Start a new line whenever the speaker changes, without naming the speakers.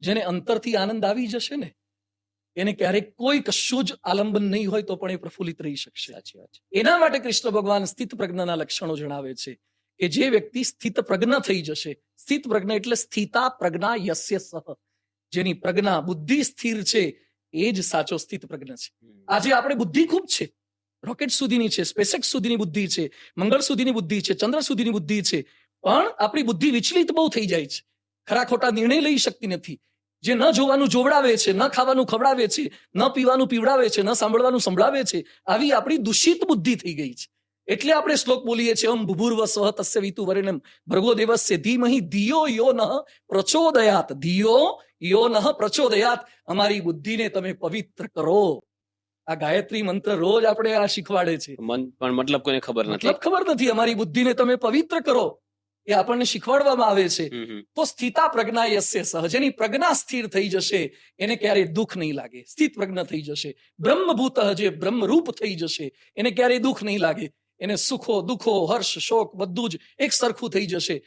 જેને અંતરથી આનંદ આવી જશે ને એને ક્યારેક કોઈ કશું જ આલંબન નહીં હોય તો પણ એ પ્રફુલ્લિત રહી શકશે.
સાચી વાત
એના માટે કૃષ્ણ ભગવાન સ્થિત પ્રજ્ઞાના લક્ષણો જણાવે છે કે જે વ્યક્તિ સ્થિત પ્રજ્ઞ થઈ જશે સ્થિત પ્રજ્ઞ એટલે સ્થિતા પ્રજ્ઞા યસ્ય સહ જેની પ્રજ્ઞા બુદ્ધિ સ્થિર છે એ જ સાચો સ્થિત પ્રજ્ઞ છે. આજે આપણે બુદ્ધિ ખૂબ છે રોકેટ સુધીની છે સ્પેસેક્સ સુધીની બુદ્ધિ છે મંગળ સુધીની બુદ્ધિ છે ચંદ્ર સુધીની બુદ્ધિ છે પણ આપણી બુદ્ધિ વિચલિત બહુ થઈ જાય છે. ખરા ખોટા નિર્ણય લઈ શકતી નથી. જે ન જોવાનું જોવડાવે છે ન ખાવાનું ખવડાવે છે ન પીવાનું પીવડાવે છે ન સાંભળવાનું સંભળાવે છે આવી આપણી દૂષિત બુદ્ધિ થઈ ગઈ છે. એટલે આપણે શ્લોક બોલીએ છીએ અમ ભૂભૂર્વ સ્વ તસ્ય વિતુ વરેણ્યમ ભર્ગો દેવસ્ય ધીમહી ધિયો યો નઃ પ્રચોદયાત. ધિયો યો નહ પ્રચોદયાત. અમારી બુદ્ધિને તમે પવિત્ર કરો. આ ગાયત્રી મંત્ર રોજ આપણે આ શીખવાડે છે.
મન પણ મતલબ કોઈને ખબર નથી?
ખબર નથી. અમારી બુદ્ધિને તમે પવિત્ર કરો. એ આપણને શીખવાડવામાં આવે છે. તો સ્થિતા પ્રજ્ઞા યસ્ય સહ. જેની પ્રજ્ઞા સ્થિર થઈ જશે એને ક્યારેય દુઃખ નહીં લાગે. સ્થિત પ્રજ્ઞ થઈ જશે. બ્રહ્મભૂત જે બ્રહ્મરૂપ થઈ જશે. એને ક્યારેય દુઃખ નહીં લાગે. એને સુખો દુઃખો હર્ષ શોક બધું જ એક સરખું થઈ જશે.